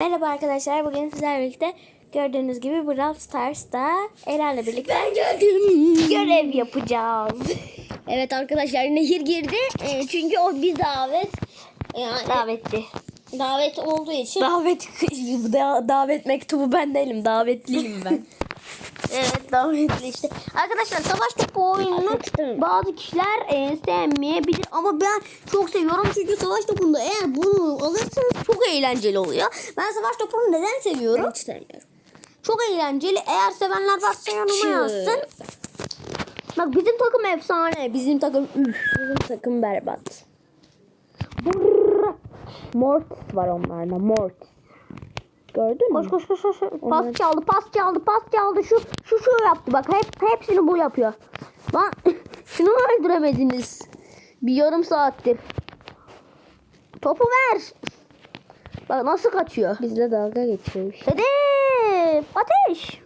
Merhaba arkadaşlar. Bugün sizlerle birlikte gördüğünüz gibi Brawl Stars'ta Eler'le birlikte görev yapacağız. Evet arkadaşlar Nehir girdi. Ee, çünkü o bir davet. Yani Davetli. davet olduğu için. Davet da- davet mektubu ben değilim. Davetliyim ben. evet davetli işte. Arkadaşlar savaş topu oyununu bazı kişiler e, sevmeyebilir ama ben çok seviyorum çünkü savaş topunda eğer bunu alırsanız çok eğlenceli oluyor. Ben savaş topunu neden seviyorum? Hiç sevmiyorum. Çok eğlenceli. Eğer sevenler varsa yanıma yazsın. Bak bizim takım efsane. Bizim takım üf. Bizim takım berbat. Mortis var onlarda. Mortis. Gördün mü? Koş koş koş koş. Pas Onlar- çaldı, pas çaldı, pas çaldı. Şu şu şu yaptı bak. Hep hepsini bu yapıyor. Lan şunu mu öldüremediniz? Bir yarım saattir. Topu ver. Bak nasıl kaçıyor. Bizle dalga geçiyormuş. Hedef! Ateş!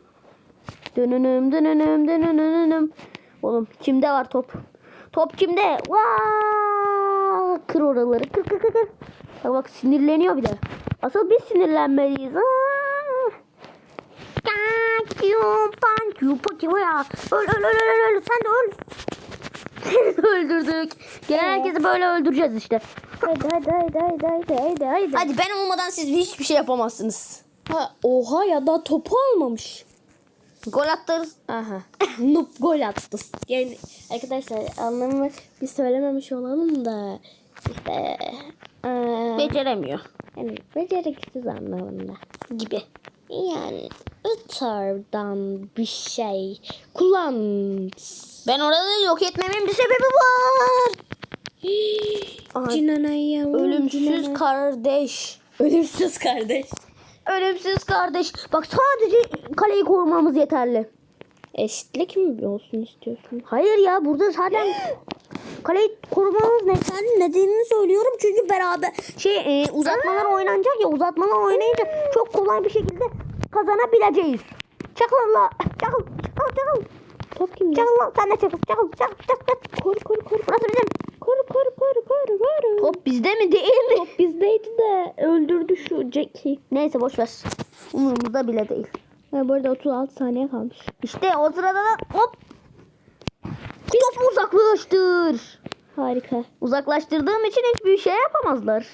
Dönünüm dönünüm dönünüm. Oğlum kimde var top? Top kimde? Vaa! Kır oraları. Kır kır kır kır. Bak bak sinirleniyor bir de. Asıl biz sinirlenmeliyiz. Kaçıyor, paçıyor, paçıyor ya. Öl öl öl öl öl. Sen de öl. Seni öldürdük. Gelen herkesi böyle öldüreceğiz işte. Hadi hadi hadi hadi hadi hadi hadi. Hadi ben olmadan siz hiçbir şey yapamazsınız. Ha, oha ya da topu almamış. Gol atlarız. Aha. Noob gol attı. Yani arkadaşlar anlamı biz söylememiş olalım da işte eee, Beceremiyor. yani beceriksiz anlamında. Gibi. Yani ıtardan bir şey kullan. Ben orada yok etmemin bir sebebi var. Cinanaya Ölümsüz kardeş. Ölümsüz kardeş. Ölümsüz kardeş. Bak sadece kaleyi korumamız yeterli. Eşitlik mi olsun istiyorsun? Hayır ya burada zaten kaleyi korumamız yeterli. Nedenini söylüyorum çünkü beraber şey e, uzatmalar oynanacak ya uzatmalar oynayınca çok kolay bir şekilde kazanabileceğiz. Çakılla. Çakıl. Çakıl. Çakıl. Top kimde? Çakıl lan sen de çakıl. Çakıl. Çakıl. Çakıl. Koru koru koru. Burası bizim. Koru koru koru koru koru. Top bizde mi değil mi? Top bizdeydi de öldürdü şu Jack'i. Neyse boş ver. Umurumuzda bile değil. Ha, bu arada 36 saniye kalmış. İşte o sırada da hop. Topu uzaklaştır. Harika. Uzaklaştırdığım için hiçbir şey yapamazlar.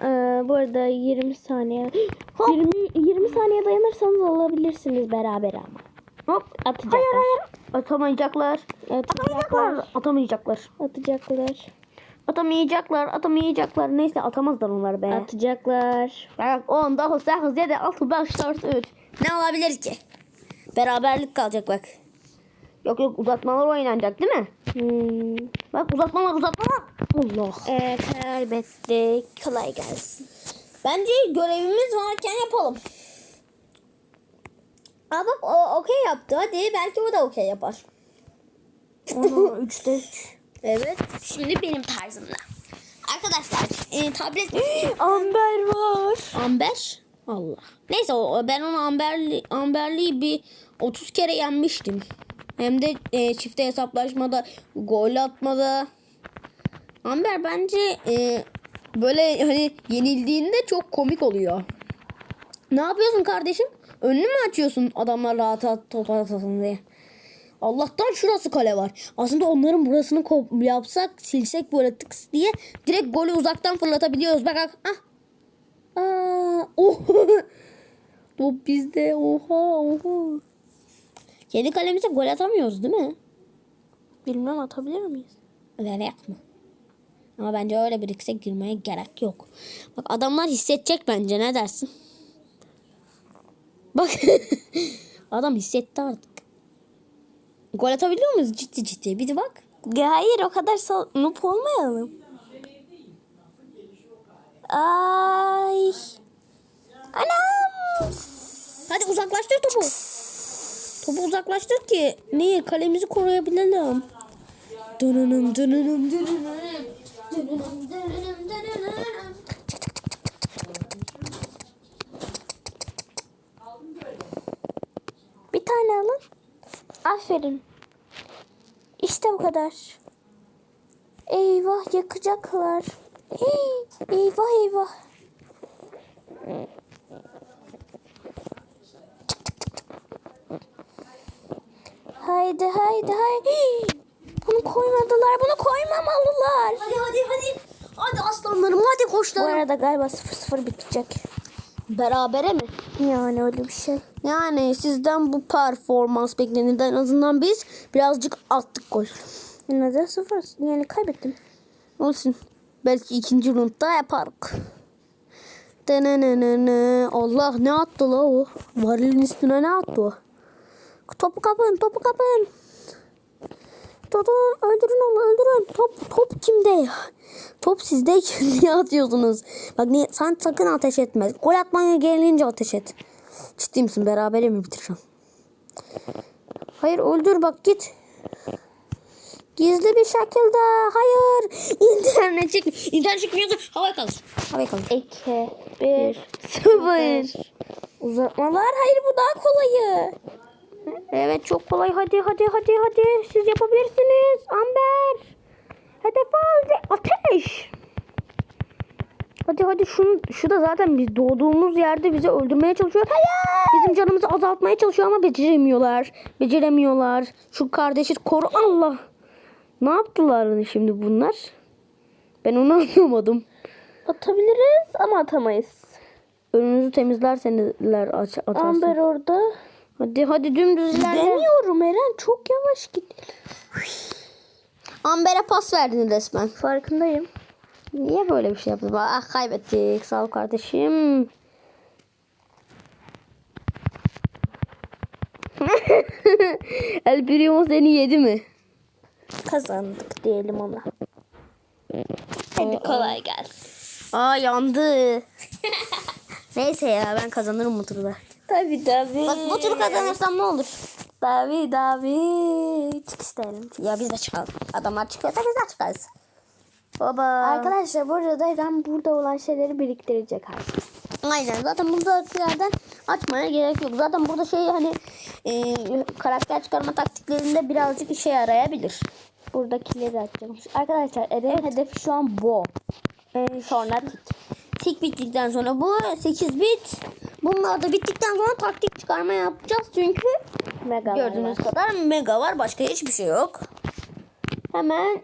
Ee, bu arada 20 saniye. Hop. 20, 20 saniye dayanırsanız alabilirsiniz beraber ama. Hop. Atacaklar. Hayır hayır. Atamayacaklar. Atamayacaklar. Atamayacaklar. Atacaklar. Atamayacaklar. Atamayacaklar. Neyse atamazlar onlar be. Atacaklar. Bak 10, 9, 8, 7, 6, 5, 4, 3. Ne olabilir ki? Beraberlik kalacak bak. Yok yok uzatmalar oynanacak değil mi? Hmm. Bak uzatmalar uzatmalar. Allah. Ee, kaybettik. Kolay gelsin. Bence görevimiz varken yapalım. Aa bak o okey yaptı. Hadi belki o da okey yapar. Onu 3'te 3. Evet. Şimdi benim tarzımda. Arkadaşlar e, tablet Amber var. Amber. Allah. Neyse o, ben onu Amberli, Amberli'yi bir 30 kere yenmiştim. Hem de e, çifte hesaplaşmada, gol atmada. Amber bence e, böyle hani yenildiğinde çok komik oluyor. Ne yapıyorsun kardeşim? Önünü mü açıyorsun adamlar rahat at, top atasın diye? Allah'tan şurası kale var. Aslında onların burasını yapsak, silsek böyle tıks diye direkt golü uzaktan fırlatabiliyoruz. Bak bak. Ah. Aa, oh. Top bizde. Oha oha. Kendi kalemize gol atamıyoruz değil mi? Bilmem atabilir miyiz? Öyle yapma. Ama bence öyle bir riske girmeye gerek yok. Bak adamlar hissedecek bence ne dersin? Bak adam hissetti artık. Gol atabiliyor muyuz ciddi ciddi? Bir de bak. Ya Hayır o kadar noob olmayalım. Ay. Anam. Hadi uzaklaştır topu. Topu uzaklaştır ki neyi kalemizi koruyabilelim. Dönünüm dönünüm dönünüm. Dönünüm dönünüm dönünüm. Bir tane alın. Aferin. İşte bu kadar. Eyvah yakacaklar. Hey, eyvah eyvah. Haydi haydi haydi. Bunu koymadılar. Bunu koymamalılar. Hadi hadi hadi. Hadi aslanlarım hadi Bu koçlarım. arada galiba 0-0 bitecek. Berabere mi? Yani öyle bir şey. Yani sizden bu performans beklenirdi. En azından biz birazcık attık gol. Yine de 0. Yani kaybettim. Olsun. Belki ikinci rundda yaparız. Denenenene. Allah ne attı la o? Varilin üstüne ne attı o? Topu kapın, topu kapın. Tutun, öldürün onu, öldürün. Top, top kimde ya? Top sizdeyken niye atıyorsunuz? Bak niye, sen sakın ateş etme. Gol atmaya gelince ateş et. Ciddi misin? Berabere mi bitireceğim? Hayır öldür bak git. Gizli bir şekilde. Hayır. İnternet çık. İnternet çıkmıyordu. Havaya kalır. Havaya kalır. 2, 1, 0. Uzatmalar. Hayır bu daha kolayı. Evet çok kolay. Hadi hadi hadi hadi. Siz yapabilirsiniz. Amber. Hedef al ve ateş. Hadi hadi şunu, şu da zaten biz doğduğumuz yerde bizi öldürmeye çalışıyor. Bizim canımızı azaltmaya çalışıyor ama beceremiyorlar. Beceremiyorlar. Şu kardeşi koru Allah. Ne yaptılar şimdi bunlar? Ben onu anlamadım. Atabiliriz ama atamayız. Önünüzü temizlerseniz aç, atarsın. Amber orada. Hadi hadi dümdüz ilerle. Demiyorum Eren çok yavaş gidiyor. Amber'e pas verdin resmen. Farkındayım. Niye böyle bir şey yaptın? Ah kaybettik. Sağ ol kardeşim. El Primo seni yedi mi? Kazandık diyelim ona. Hadi kolay gelsin. Aa yandı. Neyse ya ben kazanırım bu turda. Tabii tabii. Bak bu turu kazanırsam ne olur? Tabii tabii. Çık isteyelim. Ya biz de çıkalım. Adamlar çıkıyorsa biz de çıkarız. Baba. Arkadaşlar bu arada Eren burada olan şeyleri biriktirecek artık. Aynen zaten buradakilerden açmaya gerek yok. Zaten burada şey hani e, karakter çıkarma taktiklerinde birazcık işe yarayabilir. Buradakileri açacağım. Arkadaşlar Eren'in hedefi şu an bu. Ee, sonra tik. Tik bittikten sonra bu 8 bit. Bunlar da bittikten sonra taktik çıkarma yapacağız. Çünkü Mega gördüğünüz kadar mega var. Başka hiçbir şey yok. Hemen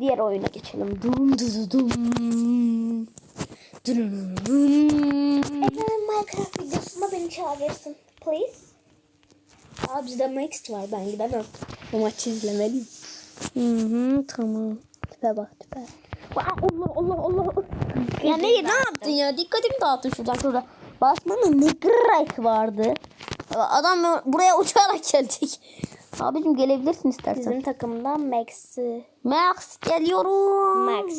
diğer oyuna geçelim. Dum dum dum. Eren Minecraft videosunda beni çağırırsın. Please. Aa bizde Max var ben gidemem. Bu maçı izlemeliyim. Hı hı tamam. Tipe bak tipe. Allah Allah Allah. Ya ne, ne yaptın ya? Dikkatimi dağıttın şuradan şurada. Basmanın ne gerek vardı? Adam buraya uçarak gelecek. Abicim gelebilirsin istersen. Bizim takımdan Max'i. Max geliyorum. Max.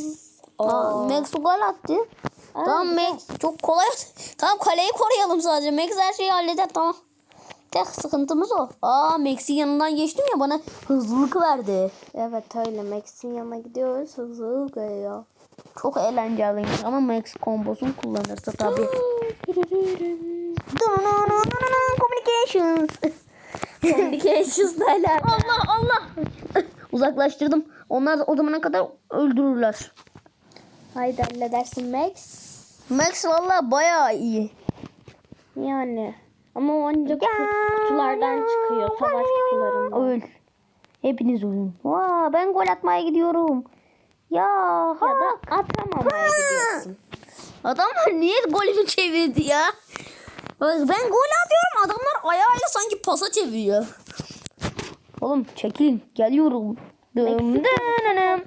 Aa, Max gol attı. tamam güzel. Max çok kolay. tamam kaleyi koruyalım sadece. Max her şeyi halleder tamam. Tek sıkıntımız o. Aa Max'in yanından geçtim ya bana hızlılık verdi. Evet öyle Max'in yanına gidiyoruz. Hızlı geliyor. Çok eğlenceliymiş ama Max kombosunu kullanırsa tabii. Communications. Communications'la alakalı. Allah Allah. Uzaklaştırdım. Onlar o zamana kadar öldürürler. Haydi halledersin Max. Max valla bayağı iyi. Yani. Ama o ancak kutu- kutulardan çıkıyor. Savaş kutularından. Öl. Hepiniz ölün. Vaa ben gol atmaya gidiyorum. Ya, ha. Ya da atamamaya gidiyorsun. Adamlar niye golünü çevirdi ya? Ben gol atıyorum adamlar ayağıyla sanki pasa çeviriyor. Oğlum çekilin geliyorum. Dım dınım.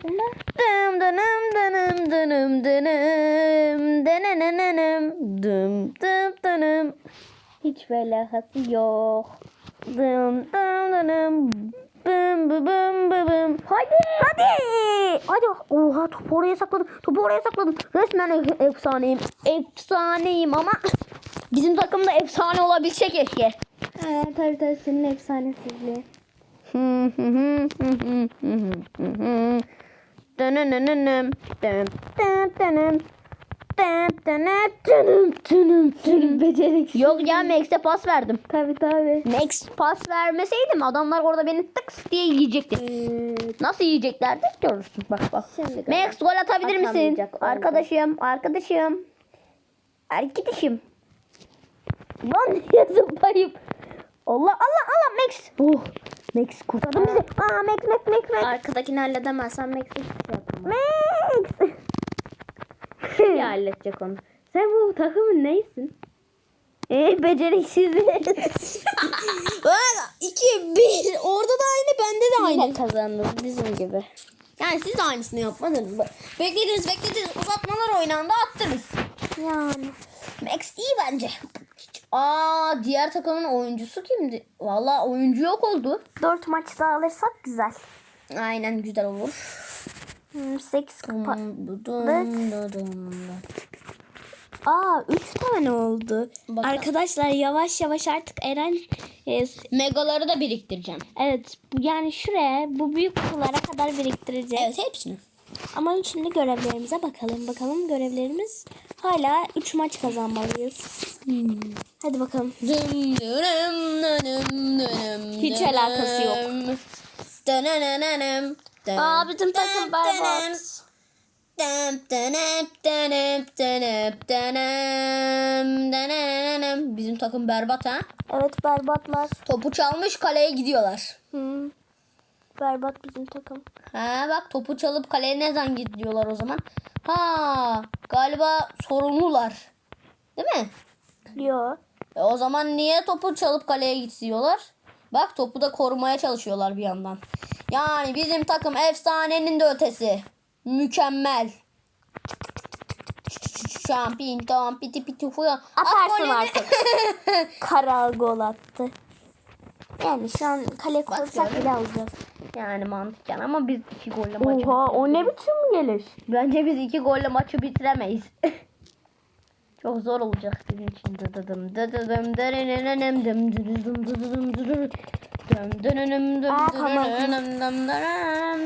Dım dınım dınım dınım dınım. Dınınınınım. Dım dım dınım. Hiç velahası yok. Dım dım dınım. Bım bım. Hadi. Hadi. Hadi. Oha topu oraya sakladım. Topu oraya sakladım. Resmen efsaneyim. Efsaneyim ama bizim takımda efsane olabilse keşke. Ha, tabii tabii senin efsanesizliği. Dönönönönüm. Beceriksiz. Yok ya Max'e pas verdim. Tabii tabii. Max pas vermeseydim adamlar orada beni tıks diye yiyecekti. Evet. Nasıl yiyeceklerdi görürsün. Bak bak. Şimdi Max gol atabilir misin? Arkadaşım, arkadaşım. Arkadaşım. Lan niye zıplayıp Allah Allah Allah Max. Oh. Max kurtardın bizi. Aa Max Max Max Max. Arkadakini halledemezsen yapamaz. Max. Kim halledecek onu? Sen bu takımın neysin? Eee beceriksiz. Bak 2 1 orada da aynı bende de aynı. Yine kazandınız bizim gibi. Yani siz de aynısını yapmadınız? Beklediniz beklediniz uzatmalar oynandı attınız. Yani. Max iyi bence. Aa diğer takımın oyuncusu kimdi? Valla oyuncu yok oldu. Dört maç daha alırsak güzel. Aynen güzel olur. 8 kupa. Dum, dum, dum, dum. Aa 3 tane oldu. Bakalım. Arkadaşlar yavaş yavaş artık Eren e, Megaları da biriktireceğim. evet yani şuraya bu büyük kutulara kadar biriktireceğiz. Evet hepsini. Ama şimdi görevlerimize bakalım. Bakalım görevlerimiz hala 3 maç kazanmalıyız. Hmm. Hadi bakalım. Hiç alakası yok. Aa bizim takım berbat. Bizim takım berbat ha. Evet berbatlar. Topu çalmış kaleye gidiyorlar. Hı. Berbat bizim takım. Ha bak topu çalıp kaleye ne zaman gidiyorlar o zaman? Ha galiba sorumlular. Değil mi? Yo. E o zaman niye topu çalıp kaleye gidiyorlar? Bak topu da korumaya çalışıyorlar bir yandan. Yani bizim takım efsanenin de ötesi. Mükemmel. Şampiyon, tam piti piti fuya. Atarsın At artık. Karal gol attı. Yani şu an kale kursak bile alacağız. Yani mantıken ama biz iki golle maçı Oha o ne biçim geliş? Bence biz iki golle maçı bitiremeyiz. Çok zor olacak bizim için. Dıdıdım, dıdıdım, dırınınınım, dım, dıdıdım, dıdıdım, dıdıdım. Dım, dırınım, dım, dırınım, dım, dırınım,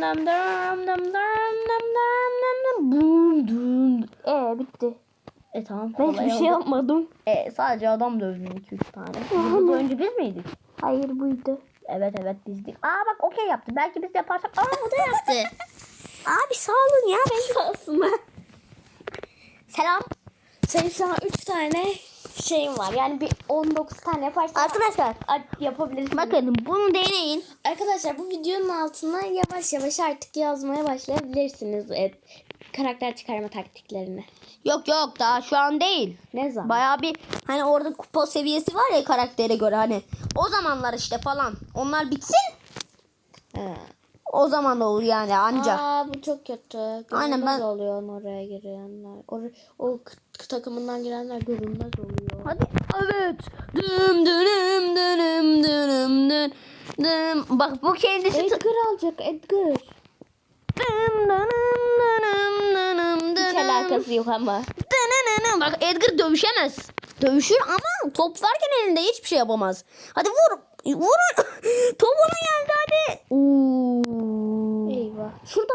dım, dırınım, dım, dırınım, dım, dırınım, dım, bum, dum. Ee bitti. E tamam. Ben hiçbir şey yapmadım. E, sadece adam dövdüm 2-3 tane. Yıldız oyuncu biz miydik? Hayır buydu. Evet evet bizdik. Aa bak okey yaptı. Belki biz yaparsak. Aa bu da yaptı. Abi sağ olun ya ben sağ olsun. Selam. Senin şu an 3 tane şeyin var. Yani bir 19 tane yaparsan Arkadaşlar yapabilirsin. bakın bunu deneyin. Arkadaşlar bu videonun altına yavaş yavaş artık yazmaya başlayabilirsiniz. Evet, karakter çıkarma taktiklerini. Yok yok daha şu an değil. Ne zaman? Bayağı bir hani orada kupa seviyesi var ya karaktere göre hani. O zamanlar işte falan. Onlar bitsin. He. O zaman olur yani anca. Aa bu çok kötü. Görünmez Aynen, ben- oluyor oraya girenler. Or o takımından girenler görünmez oluyor. Hadi evet. Düm dönüm dönüm dönüm dön. Düm. Bak bu kendisi. Edgar alacak Edgar. Düm dönüm dönüm dönüm Hiç dönüm. alakası yok ama. Dönönönön. Bak Edgar dövüşemez. Dövüşür ama top varken elinde hiçbir şey yapamaz. Hadi vur. Vurun. top ona geldi hadi. Oo. Şurada.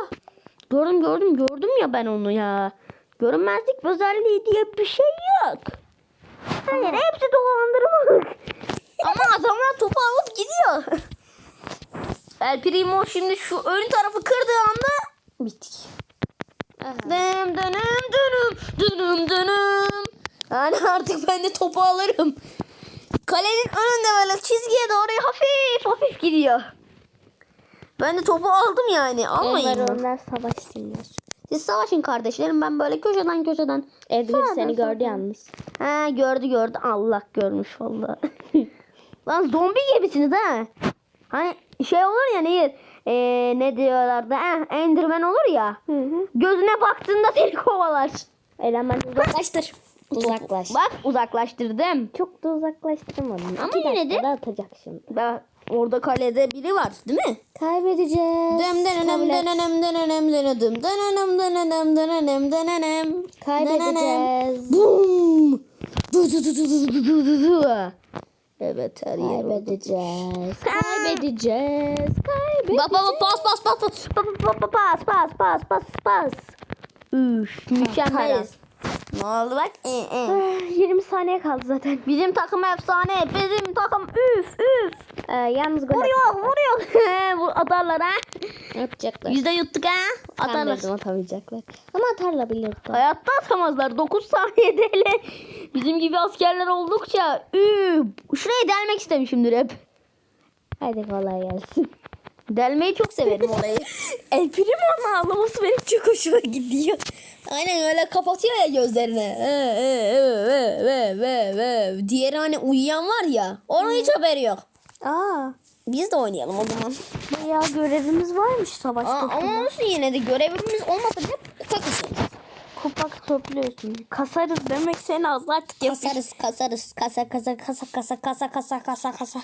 Gördüm gördüm gördüm ya ben onu ya. Görünmezlik özelliği diye bir şey yok. Hayır hepsi dolandırmalık. Ama adamlar topu alıp gidiyor. El Primo şimdi şu ön tarafı kırdığı anda bittik. Dım dönüm dönüm dönüm dönüm. Yani artık ben de topu alırım. Kalenin önünde böyle çizgiye doğru hafif hafif gidiyor. Ben de topu aldım yani. Almayın Onlar onlar savaşsınlar. Siz savaşın kardeşlerim. Ben böyle köşeden köşeden. Edgar seni gördü yalnız. Ha gördü gördü. Allah görmüş vallahi. Lan zombi gibisiniz ha. Hani şey olur ya nehir. Ee, ne diyorlardı? Ha, Enderman olur ya. Hı hı. Gözüne baktığında seni kovalar. Eren ben uzaklaştır. Uzaklaş. Bak uzaklaştırdım. Çok da uzaklaştıramadım. Ama yine de- atacak şimdi. Bak orada kalede biri var değil mi? Kaybedeceğiz. Dım dönönem Kabul et. dönönem dönönem dönönem dönönem dönönem dönenem dönenem. Kaybedeceğiz. Du. Evet her yer. Kaybedeceğiz. Kaybedeceğiz. Kaybedeceğiz. Bak pas pas pas pas pas pas pas pas pas pas pas. Üf mükemmeliz. Ne oldu bak? Ee, ee. 20 saniye kaldı zaten. Bizim takım efsane. Bizim takım üf üf. Ee, yalnız gol Vuruyor vuruyor. Bu atarlar ha. yapacaklar. Biz de yuttuk ha. Atarlar. Atarlar. atamayacaklar. Ama atarlar bilir. Hayatta atamazlar. 9 saniyede hele. Bizim gibi askerler oldukça. Üf. Şuraya delmek istemişimdir hep. Hadi kolay gelsin. Delmeyi çok severim olayı. El Primo'nun ağlaması benim çok hoşuma gidiyor. Aynen öyle kapatıyor ya gözlerini. Ee, ee, ve ve ve. Diğeri hani uyuyan var ya. Onun hiç haberi yok. Aa, Biz de oynayalım o zaman. bayağı görevimiz varmış savaş Aa, topunda. ama olsun yine de görevimiz olmasa bile kupa kasarız. Kupak topluyorsun. Kasarız demek seni az artık yapış. Kasarız kasarız. Kasa kasa kasa kasa kasa kasa kasa kasa.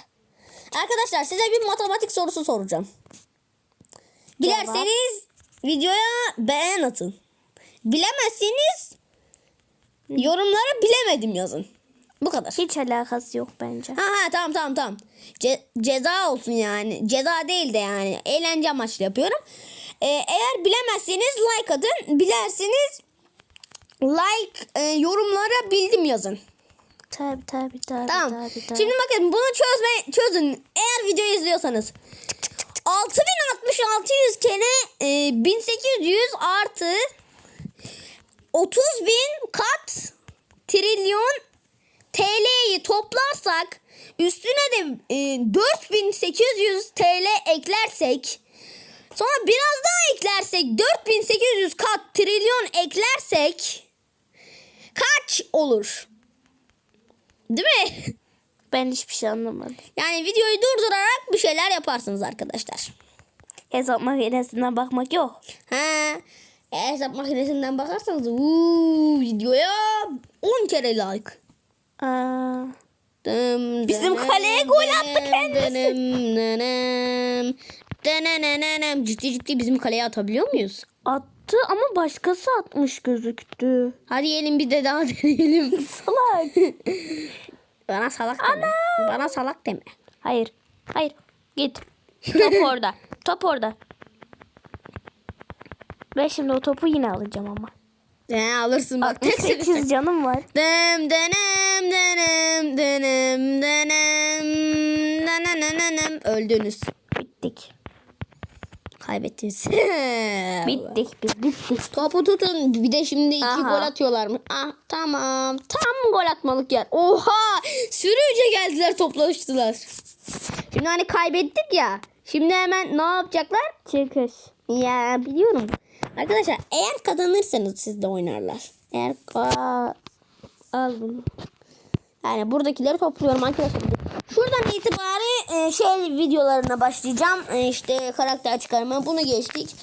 Arkadaşlar size bir matematik sorusu soracağım. Bilerseniz videoya beğen atın. Bilemezseniz yorumlara bilemedim yazın. Bu kadar. Hiç alakası yok bence. Ha ha tamam tamam tamam. Ce- ceza olsun yani. Ceza değil de yani. Eğlence amaçlı yapıyorum. Ee, eğer bilemezseniz like atın. Bilerseniz like e, yorumlara bildim yazın. Tabi tabi tabi Tamam. tabi tabi. Şimdi bakın bunu çözme çözün. Eğer videoyu izliyorsanız. 6600 kere e, 1800 artı 30 bin kat trilyon TL'yi toplarsak üstüne de e, 4800 TL eklersek sonra biraz daha eklersek 4800 kat trilyon eklersek kaç olur? Değil mi? ben hiçbir şey anlamadım. Yani videoyu durdurarak bir şeyler yaparsınız arkadaşlar. Hesap makinesinden bakmak yok. Ha, eğer hesap makinesinden bakarsanız uuu, videoya 10 kere like. Aa, Dım, Bizim dınım, kaleye gol attı kendisi. dınım, dınım, dınınınınım. Ciddi ciddi bizim kaleye atabiliyor muyuz? Attı ama başkası atmış gözüktü. Hadi gelin bir de daha deneyelim. Salak. Bana salak deme. Bana salak deme. Hayır. Hayır. Git. Top orada. Top orada. Ben şimdi o topu yine alacağım ama. He, alırsın bak. tek 8 canım var. Dım dınım dınım dınım dınım dınınınınım. Öldünüz. Bittik. Kaybettiniz. Bittik biz bittik. Topu tutun. Bir de şimdi iki Aha. gol atıyorlar mı? Ah tamam. Tam gol atmalık yer. Oha! Sürüce geldiler toplaştılar. Şimdi hani kaybettik ya. Şimdi hemen ne yapacaklar? Çıkış. Ya biliyorum. Arkadaşlar eğer kazanırsanız siz de oynarlar. Eğer ka- Al bunu. Yani buradakileri topluyorum arkadaşlar. Şuradan itibari e, şey videolarına başlayacağım. E, işte karakter çıkarma. Bunu geçtik.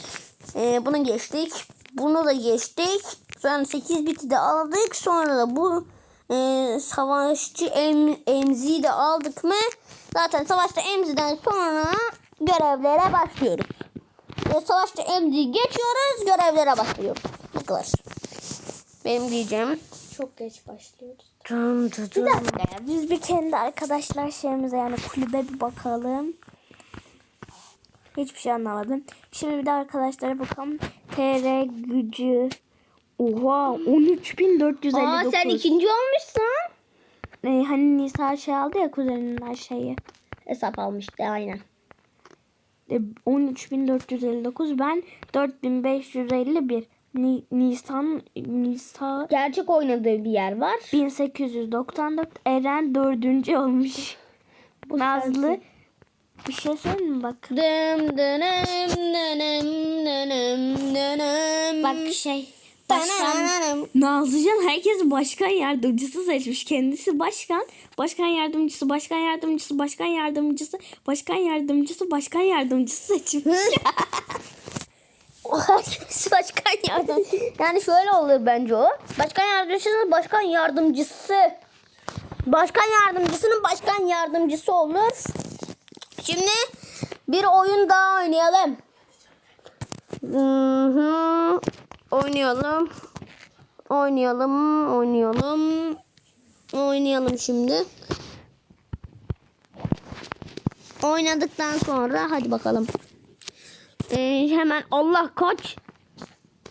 E, bunu geçtik. Bunu da geçtik. Sonra 8 biti de aldık. Sonra da bu e, savaşçı em, emziği de aldık mı? Zaten savaşçı emziden sonra görevlere başlıyoruz. Ve savaşçı emziği geçiyoruz. Görevlere başlıyoruz. Bu kadar. Benim diyeceğim. Çok geç başlıyoruz. Dum, dum, Bir dakika ya. Biz bir kendi arkadaşlar şeyimize yani kulübe bir bakalım. Hiçbir şey anlamadım. Şimdi bir de arkadaşlara bakalım. TR gücü. Oha 13.459. Aa sen ikinci olmuşsun. Ee, hani Nisa şey aldı ya kuzeninin her şeyi. Hesap almıştı aynen. E, 13.459 ben 4.551. Ni, Nisan Nisa Gerçek oynadığı bir yer var. 1894 Eren dördüncü olmuş. Nazlı sensin. bir şey söyleyeyim mi bak. Dım dınım dınım dınım dınım. Bak şey başkan. Nazlıcan herkes başkan yardımcısı seçmiş. Kendisi başkan, başkan yardımcısı, başkan yardımcısı, başkan yardımcısı, başkan yardımcısı, başkan yardımcısı seçmiş. Başkan yardım. Yani şöyle olur bence o. Başkan yardımcısının başkan yardımcısı. Başkan yardımcısının başkan yardımcısı olur. Şimdi bir oyun daha oynayalım. Hı. Oynayalım. Oynayalım, oynayalım. Oynayalım şimdi. Oynadıktan sonra hadi bakalım. Ee, hemen Allah kaç.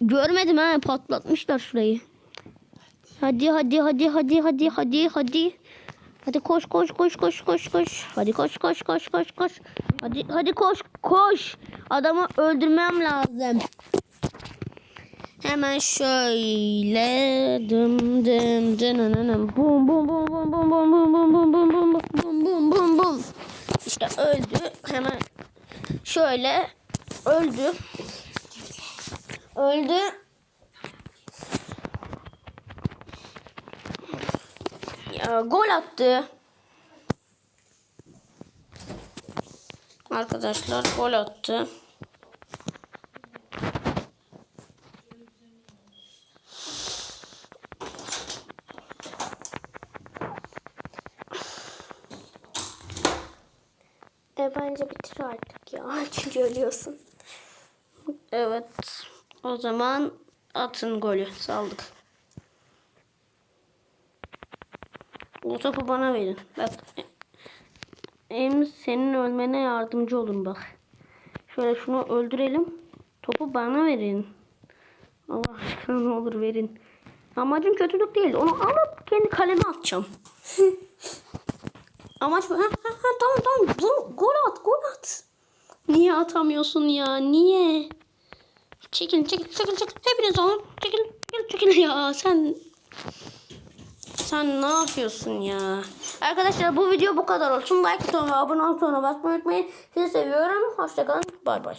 Görmedim ha patlatmışlar şurayı. Hadi hadi hadi hadi hadi hadi hadi. Hadi koş koş koş koş koş koş. Hadi koş koş koş koş koş. Hadi hadi koş koş. Adamı öldürmem lazım. Hemen şöyle dım dım dınınınım. Bum bum bum bum bum bum bum bum bum bum bum bum bum bum bum. İşte öldü. Hemen şöyle öldü. Öldü. Ya, gol attı. Arkadaşlar gol attı. E bence bitir artık ya. Çünkü ölüyorsun. Evet. O zaman atın golü. Saldık. O topu bana verin. Bak. Em senin ölmene yardımcı olun bak. Şöyle şunu öldürelim. Topu bana verin. Allah aşkına ne olur verin. Amacım kötülük değil. Onu alıp kendi kaleme atacağım. Amaç bu. Tamam tamam. Dur, gol at gol at. Niye atamıyorsun ya? Niye? Çekil çekil çekil çekil. Hepiniz alın. Çekil çekil çekil ya. Sen sen ne yapıyorsun ya? Arkadaşlar bu video bu kadar olsun. Like butonuna abone ol basmayı unutmayın. Sizi seviyorum. Hoşçakalın. Bay bay.